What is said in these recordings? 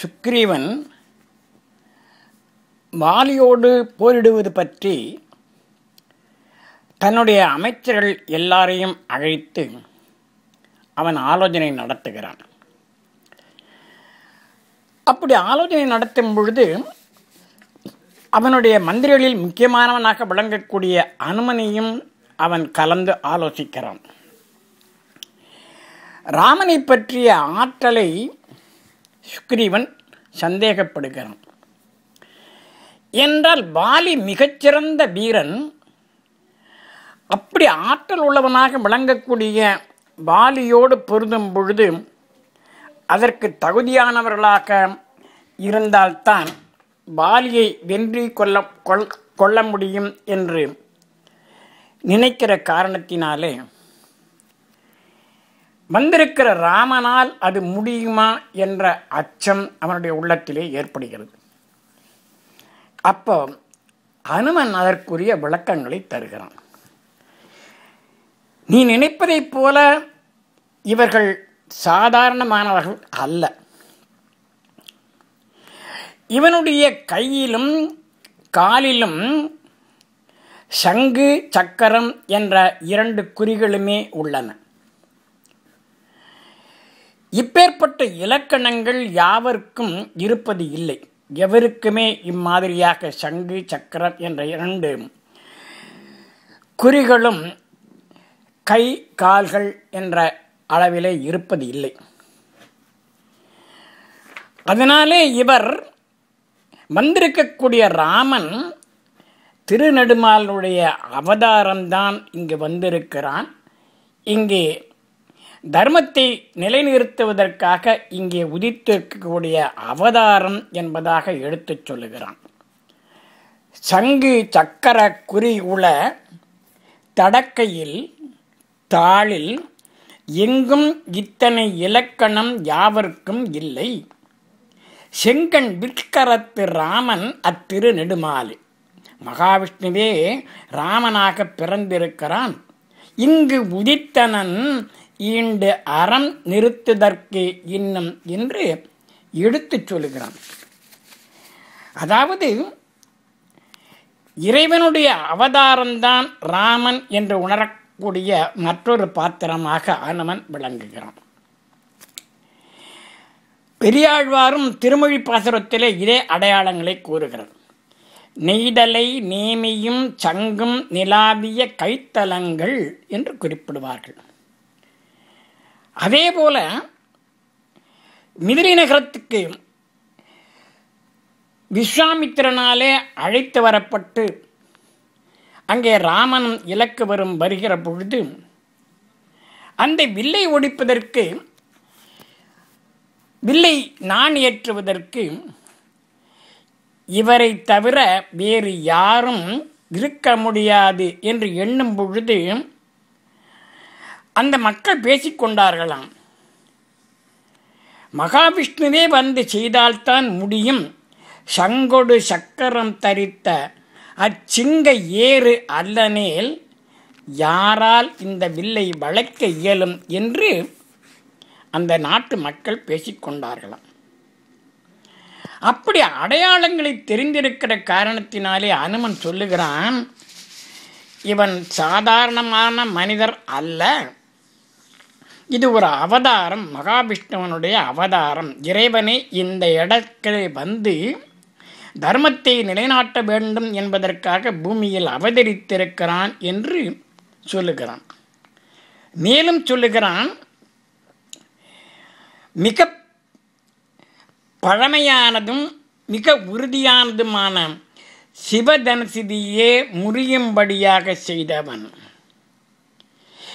சுக்ரீவன் வாலியோடு போரிடுவது பற்றி தன்னுடைய அமைச்சர்கள் எல்லாரையும் அழைத்து அவன் ஆலோசனை நடத்துகிறான். அப்படி ஆலோசனை நடத்தும் பொழுது அவனுடைய மந்திரிகளில் முக்கியமானவனாக விளங்கக்கூடிய அனுமனையும் அவன் கலந்து ஆலோசிக்கிறான். ராமனை பற்றிய ஆற்றலை சுக்ரீவன் சந்தேகப்படுகிறான். என்றால் பாலி மிகச்சிறந்த வீரன் அப்படி ஆற்றல் உள்ளவனாக விளங்கக்கூடிய பாலியோடு பொருந்தும் பொழுது அதற்கு தகுதியானவர்களாக இருந்தால்தான் பாலியை வென்றி கொள்ள கொள் கொள்ள முடியும் என்று நினைக்கிற காரணத்தினாலே வந்திருக்கிற ராமனால் அது முடியுமா என்ற அச்சம் அவனுடைய உள்ளத்திலே ஏற்படுகிறது. அப்போ அனுமன் அதற்குரிய விளக்கங்களை தருகிறான். நீ நினைப்பதைப் போல இவர்கள் சாதாரணமானவர்கள் அல்ல. இவனுடைய கையிலும் காலிலும் சங்கு சக்கரம் என்ற இரண்டு குறிகளுமே உள்ளன. இப்பேற்பட்ட இலக்கணங்கள் யாவருக்கும் இருப்பது இல்லை. எவருக்குமே இம்மாதிரியாக சங்கு சக்கரம் என்ற இரண்டு குறிகளும் கை கால்கள் என்ற அளவிலே இருப்பது இல்லை. அதனாலே இவர் வந்திருக்கக்கூடிய ராமன் திருநெடுமாலனுடைய அவதாரம்தான் இங்கு வந்திருக்கிறான். இங்கே தர்மத்தை நிலைநிறுத்துவதற்காக இங்கே உதித்திருக்கக்கூடிய அவதாரம் என்பதாக எடுத்துச் சொல்லுகிறான். சங்கு சக்கர குறி உள தடக்கையில் தாளில் எங்கும் இத்தனை இலக்கணம் யாவர்க்கும் இல்லை. செங்கன் விற்கரத்து ராமன் அத்திரு நெடுமாலு மகாவிஷ்ணுவே ராமனாக பிறந்திருக்கிறான். இங்கு உதித்தனன் ஈண்டு அறம் நிறுத்துதற்கு இன்னும் என்று எடுத்துச் சொல்லுகிறான். அதாவது இறைவனுடைய அவதாரம்தான் ராமன் என்று உணரக்கூடிய மற்றொரு பாத்திரமாக அனுமன் விளங்குகிறான். பெரியாழ்வாரும் திருமொழி பாசுரத்திலே இதே அடையாளங்களை கூறுகிறார். நெய்தலை நேமியும் சங்கும் நிலாவிய கைத்தலங்கள் என்று குறிப்பிடுவார்கள். அதே போல மிதிரி நகரத்துக்கு விஸ்வாமித்திரனாலே அழைத்து வரப்பட்டு அங்கே ராமன் இலக்கு வரும் வருகிற பொழுது அந்த வில்லை ஒடிப்பதற்கு வில்லை நான் ஏற்றுவதற்கு இவரை தவிர வேறு யாரும் இருக்க முடியாது என்று எண்ணும் பொழுது அந்த மக்கள் பேசிக்கொண்டார்களாம். மகாவிஷ்ணுவே வந்து செய்தால்தான் முடியும். சங்கொடு சக்கரம் தரித்த அச்சிங்க ஏறு அல்லனேல் யாரால் இந்த வில்லை வளைக்க இயலும் என்று அந்த நாட்டு மக்கள் பேசிக்கொண்டார்களாம். அப்படி அடையாளங்களை தெரிந்திருக்கிற காரணத்தினாலே அனுமன் சொல்லுகிறான் இவன் சாதாரணமான மனிதர் அல்ல. இது ஒரு அவதாரம். மகாவிஷ்ணுவனுடைய அவதாரம். இறைவனை இந்த இடத்தில் வந்து தர்மத்தை நிலைநாட்ட வேண்டும் என்பதற்காக பூமியில் அவதரித்திருக்கிறான் என்று சொல்லுகிறான். மேலும் சொல்லுகிறான் மிக பழமையானதும் மிக உறுதியானதுமான சிவதனசிதியே முறியும்படியாக செய்தவன்.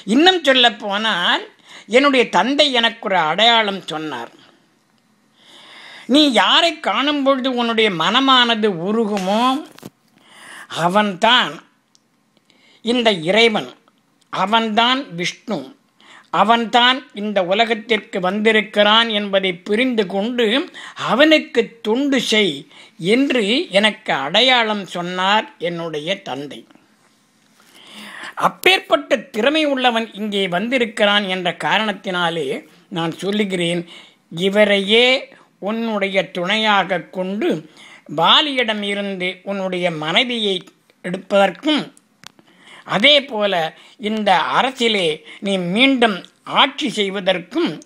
இன்னும் சொல்லப்போனால் போனால் என்னுடைய தந்தை எனக்கு ஒரு அடையாளம் சொன்னார். நீ யாரை காணும் பொழுது உன்னுடைய மனமானது உருகுமோ அவன்தான் இந்த இறைவன். அவன்தான் விஷ்ணு. அவன்தான் இந்த உலகத்திற்கு வந்திருக்கிறான் என்பதை புரிந்து கொண்டு அவனுக்கு தொண்டு செய் என்று எனக்கு அடையாளம் சொன்னார் என்னுடைய தந்தை. அப்பேற்பட்ட திறமை உள்ளவன் இங்கே வந்திருக்கிறான் என்ற காரணத்தினாலே நான் சொல்லுகிறேன் இவரையே உன்னுடைய துணையாக கொண்டு பாலியிடம் இருந்து உன்னுடைய மனைவியை எடுப்பதற்கும் அதே போல இந்த அரசிலே நீ மீண்டும் ஆட்சி செய்வதற்கும்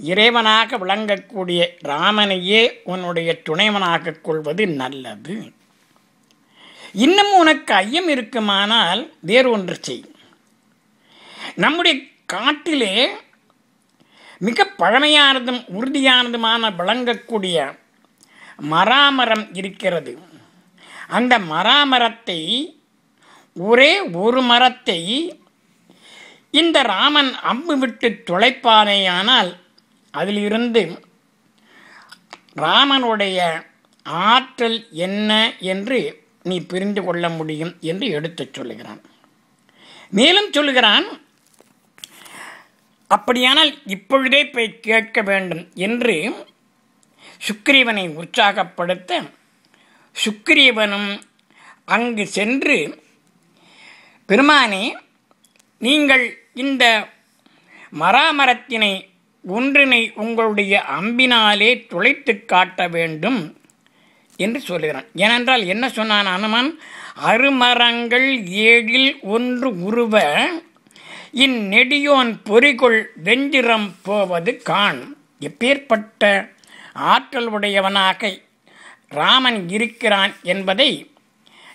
இறைவனாக விளங்கக்கூடிய ராமனையே உன்னுடைய துணைவனாக கொள்வது நல்லது. இன்னமும் உனக்கு ஐயம் இருக்குமானால் வேறு ஒன்று செய். நம்முடைய காட்டிலே மிக பழமையானதும் உறுதியானதுமான விளங்கக்கூடிய மராமரம் இருக்கிறது. அந்த மராமரத்தை ஒரே ஒரு மரத்தை இந்த ராமன் அம்பு விட்டு துளைப்பானேயானால் அதிலிருந்து ராமனுடைய ஆற்றல் என்ன என்று நீ புரிந்து கொள்ள முடியும் என்று எடுத்துச் சொல்லுகிறான். மேலும் சொல்லுகிறான் அப்படியானால் இப்பொழுதே போய் கேட்க வேண்டும் என்று சுக்ரீவனை உற்சாகப்படுத்த சுக்ரீவனும் அங்கு சென்று பெருமானே நீங்கள் இந்த மராமரத்தினை ஒன்றினை உங்களுடைய அம்பினாலே துளைத்து காட்ட வேண்டும். என்று சொல்லுகிறான். ஏனென்றால் என்ன சொன்னான் அனுமன்? அருமரங்கள் ஏழில் ஒன்று உருவ இந்நெடியோன் பொறிகொள் வெஞ்சிரம் போவது காண். எப்பேற்பட்ட ஆற்றல் உடையவனாக ராமன் இருக்கிறான் என்பதை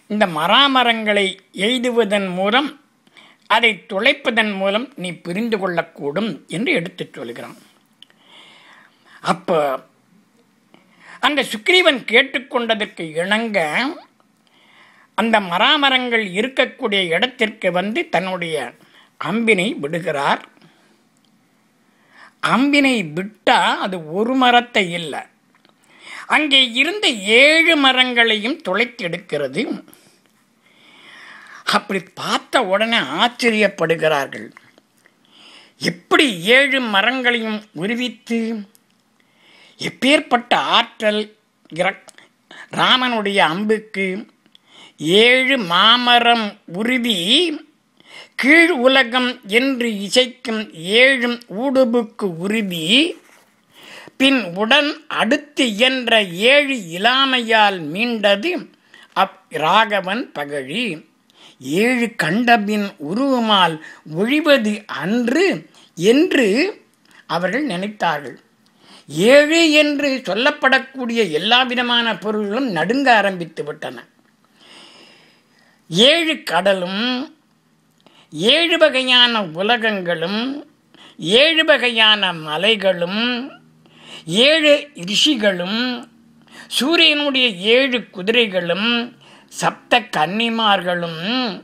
இந்த மராமரங்களை எய்துவதன் மூலம் அதை துளைப்பதன் மூலம் நீ புரிந்து கொள்ளக்கூடும் என்று எடுத்துச் சொல்கிறான். அப்போ அந்த சுக்ரீவன் கேட்டுக்கொண்டதற்கு இணங்க அந்த மராமரங்கள் இருக்கக்கூடிய இடத்திற்கு வந்து தன்னுடைய அம்பினை விடுகிறார். அம்பினை விட்டால் அது ஒரு மரத்தை இல்லை. அங்கே இருந்த ஏழு மரங்களையும் துளைத்தெடுக்கிறது அப்படி பார்த்த உடனே ஆச்சரியப்படுகிறார்கள். எப்படி ஏழு மரங்களையும் உருவித்து எப்பேற்பட்ட ஆற்றல் ராமனுடைய அம்புக்கு ஏழு மாமரம் உறுதி கீழ் உலகம் என்று இசைக்கும் ஏழும் ஊடுபுக்கு உறுதி பின் உடன் அடுத்து என்ற ஏழு இலாமையால் மீண்டது அப் ராகவன் பகழி. ஏழு கண்டபின் உருவமால் ஒழிவது அன்று என்று அவர்கள் நினைத்தார்கள். ஏழு என்று சொல்லப்படக்கூடிய எல்லா விதமான பொருள்களும் நடுங்க ஆரம்பித்து விட்டன. ஏழு கடலும் ஏழு வகையான உலகங்களும் ஏழு வகையான மலைகளும் ஏழு ரிஷிகளும் சூரியனுடைய ஏழு குதிரைகளும் சப்த கன்னிமார்களும்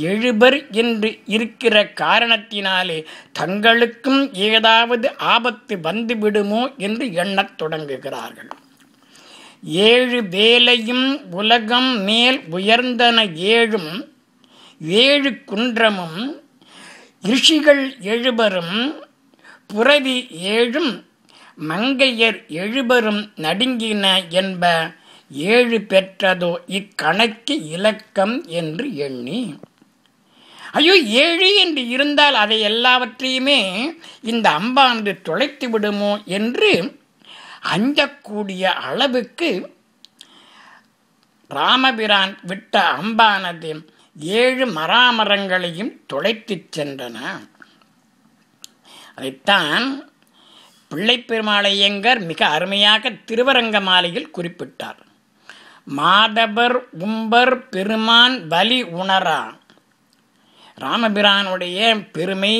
எழுபர் என்று இருக்கிற காரணத்தினாலே தங்களுக்கும் ஏதாவது ஆபத்து வந்துவிடுமோ என்று எண்ணத் தொடங்குகிறார்கள். ஏழு வேலையும் உலகம் மேல் உயர்ந்தன ஏழும் ஏழு குன்றமும் ரிஷிகள் எழுபரும் புறவி ஏழும் மங்கையர் எழுபரும் நடுங்கின என்ப ஏழு பெற்றதோ இக்கணக்கு இலக்கம் என்று எண்ணி. ஐயோ ஏழு என்று இருந்தால் அதை எல்லாவற்றையுமே இந்த அம்பானது தொலைத்து விடுமோ என்று அஞ்சக்கூடிய அளவுக்கு ராமபிரான் விட்ட அம்பானது ஏழு மராமரங்களையும் தொலைத்துச் சென்றன. அதைத்தான் பிள்ளைப்பெருமாளையங்கர் மிக அருமையாக திருவரங்க மாலையில் குறிப்பிட்டார். மாதவர் உம்பர் பெருமான் வலி உணரா ராமபிரானுடைய பெருமை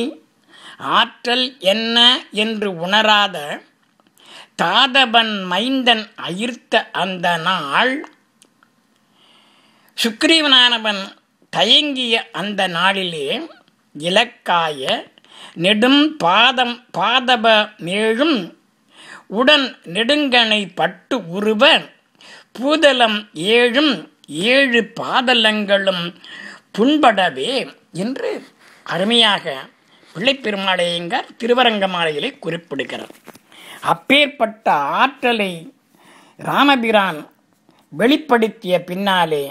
ஆற்றல் என்ன என்று உணராத தாதபன் மைந்தன் அயிர்த்த அந்த நாள் சுக்ரீவனானவன் தயங்கிய அந்த நாளிலே இலக்காய நெடும் பாதம் பாதப மேழும் உடன் நெடுங்கனை பட்டு உருவ பூதலம் ஏழும் ஏழு பாதலங்களும் புண்படவே என்று அருமையாக பிள்ளைப்பெருமாளையங்கார் திருவரங்கமாலையிலே குறிப்பிடுகிறார். அப்பேற்பட்ட ஆற்றலை ராமபிரான் வெளிப்படுத்திய பின்னாலே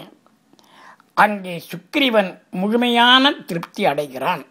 அங்கே சுக்கிரீவன் முழுமையான திருப்தி அடைகிறான்.